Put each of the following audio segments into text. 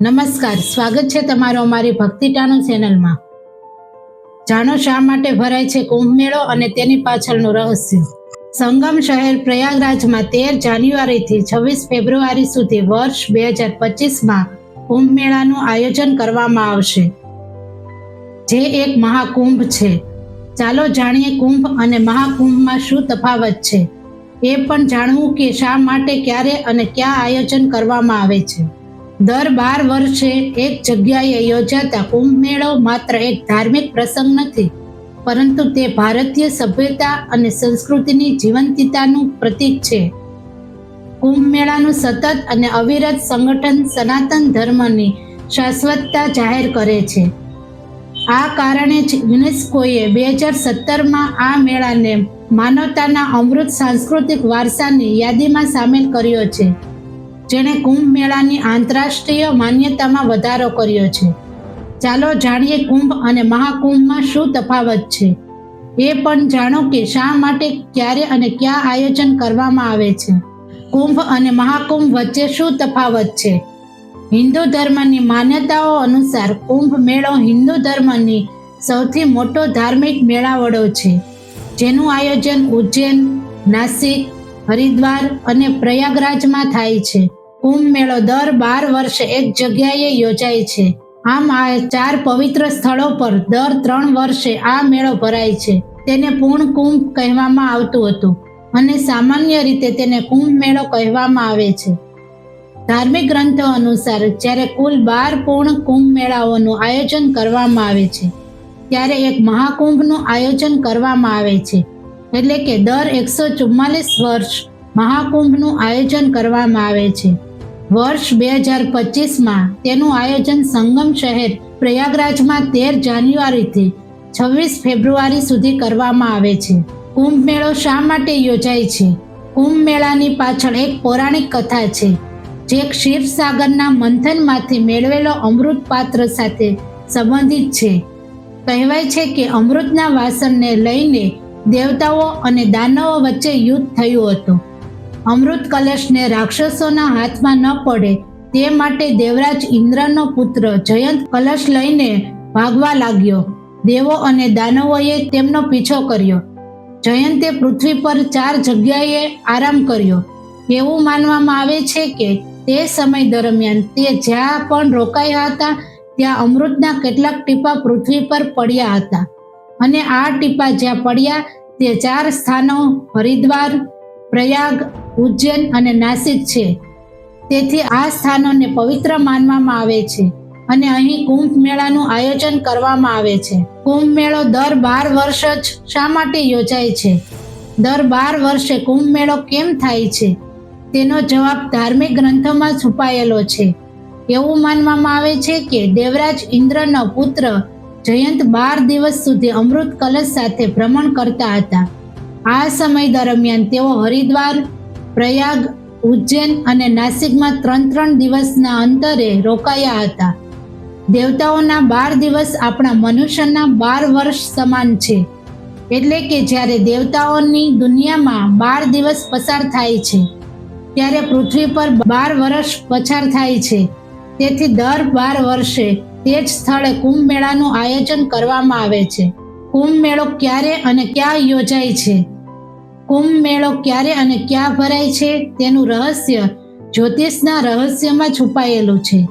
નમસ્કાર, સ્વાગત છે તમારો અમારી ભક્તિટાનું ચેનલમાં. જાણો શા માટે ભરાય છે કુંભ મેળો અને તેની પાછળનું રહસ્ય? સંગમ શહેર પ્રયાગરાજમાં તેર જાન્યુઆરીથી છવ્વીસ ફેબ્રુઆરી સુધી વર્ષ બે હજાર પચીસમાં કુંભ મેળાનું આયોજન કરવામાં આવશે. જે એક મહાકુંભ છે. ચાલો જાણીએ કુંભ અને મહાકુંભમાં શું તફાવત છે? એ પણ જાણવું કે શા માટે, ક્યારે અને ક્યાં આયોજન કરવામાં આવે છે. દર બાર વર્ષે એક જગ્યાએ યોજાતા કુંભ મેળો માત્ર એક ધાર્મિક પ્રસંગ નથી, પરંતુ તે ભારતીય સભ્યતા અને સંસ્કૃતિની જીવંતિતાનું પ્રતીક છે. કુંભ મેળાનું સતત અને અવિરત સંગઠન સનાતન ધર્મની શાશ્વતતા જાહેર કરે છે. આ કારણે જ યુનેસ્કોએ બે હજાર સત્તરમાં આ મેળાને માનવતાના અમૃત સાંસ્કૃતિક વારસાની યાદીમાં સામેલ કર્યો છે. જેણે કુંભ મેળાની આંતરરાષ્ટ્રીય માન્યતામાં વધારો કર્યો છે. ચાલો જાણીએ કુંભ અને મહાકુંભમાં શું તફાવત છે. એ પણ જાણો કે શા માટે ક્યારે અને ક્યાં આયોજન કરવામાં આવે છે. કુંભ અને મહાકુંભ વચ્ચે શું તફાવત છે? હિન્દુ ધર્મની માન્યતાઓ અનુસાર કુંભ મેળો હિન્દુ ધર્મની સૌથી મોટો ધાર્મિક મેળાવડો છે. જેનું આયોજન ઉજ્જૈન, નાસિક, હરિદ્વાર અને પ્રયાગરાજમાં થાય છે. કુંભ મેળો દર બાર વર્ષે એક જગ્યાએ યોજાય છે. આમ આ ચાર પવિત્ર સ્થળો પર દર ત્રણ વર્ષે આ મેળો ભરાય છે. તેને પૂર્ણ કુંભ કહેવામાં આવતું હતું અને સામાન્ય રીતે તેને કુંભ મેળો કહેવામાં આવે છે. ધાર્મિક ગ્રંથો અનુસાર જ્યારે કુલ બાર પૂર્ણ કુંભ મેળાઓનું આયોજન કરવામાં આવે છે, ત્યારે એક મહાકુંભનું આયોજન કરવામાં આવે છે. એટલે કે દર એકસો ચુમ્માલીસ વર્ષ મહાકુંભનું આયોજન કરવામાં આવે છે. વર્ષ બે હજાર પચીસમાં તેનું આયોજન સંગમ શહેર પ્રયાગરાજમાં તેર જાન્યુઆરીથી છવ્વીસ ફેબ્રુઆરી સુધી કરવામાં આવે છે. કુંભ મેળો શા માટે યોજાય છે? કુંભ મેળાની પાછળ એક પૌરાણિક કથા છે, જે ક્ષીરસાગરના મંથનમાંથી મેળવેલો અમૃત પાત્ર સાથે સંબંધિત છે. કહેવાય છે કે અમૃતના વાસણને લઈને દેવતાઓ અને દાનવો વચ્ચે યુદ્ધ થયું હતું. અમૃત કલશને રાક્ષસોના હાથમાં ન પડે, તે માટે દેવરાજ ઇન્દ્રનો પુત્ર જયંત કલશ લઈને ભાગવા લાગ્યો. દેવો અને દાનવોએ તેમનો પીછો કર્યો. જયંતે પૃથ્વી પર ચાર જગ્યાએ આરામ કર્યો. એવું માનવામાં આવે છે કે તે સમય દરમિયાન તે જ્યાં પણ રોકાયા હતા, ત્યાં અમૃતના કેટલાક ટીપા પૃથ્વી પર પડ્યા હતા. અને આ ટીપા જ્યાં પડ્યા, તે ચાર સ્થાનો, હરિદ્વાર, પ્રયાગ ઉજ્જૈન અને નાસિક છે. તેથી આ સ્થાનોને પવિત્ર માનવામાં આવે છે અને અહીં કુંભ મેળાનું આયોજન કરવામાં આવે છે. કુંભ મેળો દર બાર વર્ષ જ શા માટે યોજાય છે? દર બાર વર્ષે કુંભ મેળો કેમ થાય છે? તેનો જવાબ ધાર્મિક ગ્રંથોમાં છુપાયેલો છે. એવું માનવામાં આવે છે કે દેવરાજ ઇન્દ્રનો પુત્ર જયંત બાર દિવસ સુધી અમૃત કલશ સાથે ભ્રમણ કરતા હતા. આ સમય દરમિયાન તેઓ હરિદ્વાર પ્રયાગ, ઉજ્જૈન અને નાસિકમાં ત્રણ ત્રણ દિવસના અંતરે રોકાયા હતા. દેવતાઓના બાર દિવસ આપણા મનુષ્યના બાર વર્ષ સમાન છે. એટલે કે જ્યારે દેવતાઓની દુનિયામાં બાર દિવસ પસાર થાય છે, ત્યારે પૃથ્વી પર બાર વર્ષ પસાર થાય છે. તેથી દર બાર વર્ષે તે જ સ્થળે કુંભ મેળાનું આયોજન કરવામાં આવે છે. કુંભ મેળો ક્યારે અને ક્યાં યોજાય છે? કુંભ મેળો ક્યારે અને ક્યાં ભરાય છે તેનું રહસ્ય જ્યોતિષના રહસ્યમાં છુપાયેલું છે.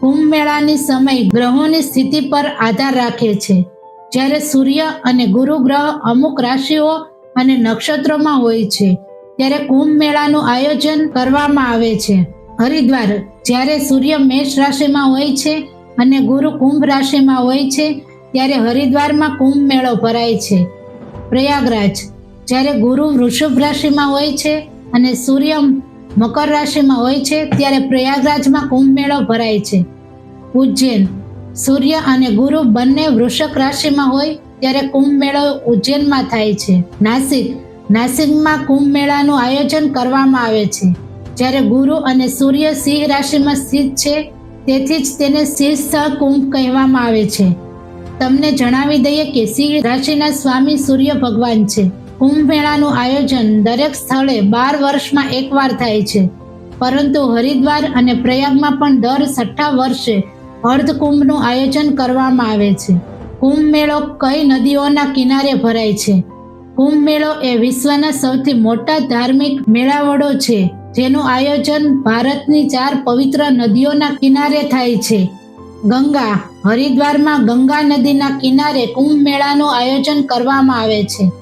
કુંભ મેળાની સમય ગ્રહોની સ્થિતિ પર આધાર રાખે છે. જ્યારે સૂર્ય અને ગુરુ ગ્રહ અમુક રાશિઓ અને નક્ષત્રોમાં હોય છે, ત્યારે કુંભ મેળાનું આયોજન કરવામાં આવે છે. હરિદ્વાર જ્યારે સૂર્ય મેષ રાશિમાં હોય છે અને ગુરુ કુંભ રાશિમાં હોય છે, ત્યારે હરિદ્વારમાં કુંભ મેળો ભરાય છે. પ્રયાગરાજ જ્યારે ગુરુ વૃષભ રાશિમાં હોય છે અને સૂર્ય મકર રાશિમાં હોય છે, ત્યારે પ્રયાગરાજમાં કુંભ મેળો ભરાય છે. ઉજ્જૈન, સૂર્ય અને ગુરુ બંને વૃષક રાશિમાં હોય, ત્યારે કુંભ મેળો ઉજ્જૈનમાં થાય છે. નાસિક, નાસિકમાં કુંભ મેળાનું આયોજન કરવામાં આવે છે. જ્યારે ગુરુ અને સૂર્ય સિંહ રાશિમાં સ્થિત છે, તેથી જ તેને સિંહ કુંભ કહેવામાં આવે છે. તમને જણાવી દઈએ કે સિંહ રાશિના સ્વામી સૂર્ય ભગવાન છે. કુંભ મેળાનું આયોજન દરેક સ્થળે બાર વર્ષમાં એકવાર થાય છે. પરંતુ હરિદ્વાર અને પ્રયાગમાં પણ દર છઠ્ઠા વર્ષે અર્ધકુંભનું આયોજન કરવામાં આવે છે. કુંભ મેળો કઈ નદીઓના કિનારે ભરાય છે? કુંભ મેળો એ વિશ્વના સૌથી મોટા ધાર્મિક મેળાવડો છે, જેનું આયોજન ભારતની ચાર પવિત્ર નદીઓના કિનારે થાય છે. ગંગા, હરિદ્વારમાં ગંગા નદીના કિનારે કુંભ મેળાનું આયોજન કરવામાં આવે છે.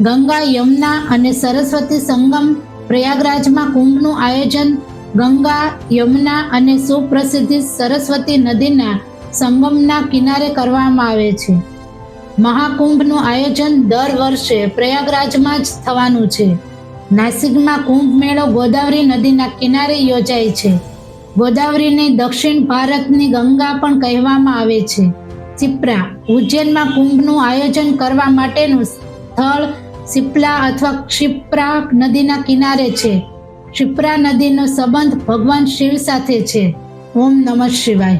ગંગા, યમુના અને સરસ્વતી સંગમ પ્રયાગરાજમાં કુંભનું આયોજન ગંગા, યમુના અને સુપ્રસિદ્ધ સરસ્વતી નદીના સંગમના કિનારે કરવામાં આવે છે. મહાકુંભનું આયોજન દર વર્ષે પ્રયાગરાજમાં જ થવાનું છે. નાસિકમાં કુંભ મેળો ગોદાવરી નદીના કિનારે યોજાય છે. ગોદાવરીને દક્ષિણ ભારતની ગંગા પણ કહેવામાં આવે છે. ચિપ્રા ઉજ્જૈનમાં કુંભનું આયોજન કરવા માટેનું સ્થળ સિપ્લા અથવા ક્ષિપ્રા નદીના કિનારે છે. ક્ષિપ્રા નદીનો સંબંધ ભગવાન શિવ સાથે છે. ઓમ નમઃ શિવાય.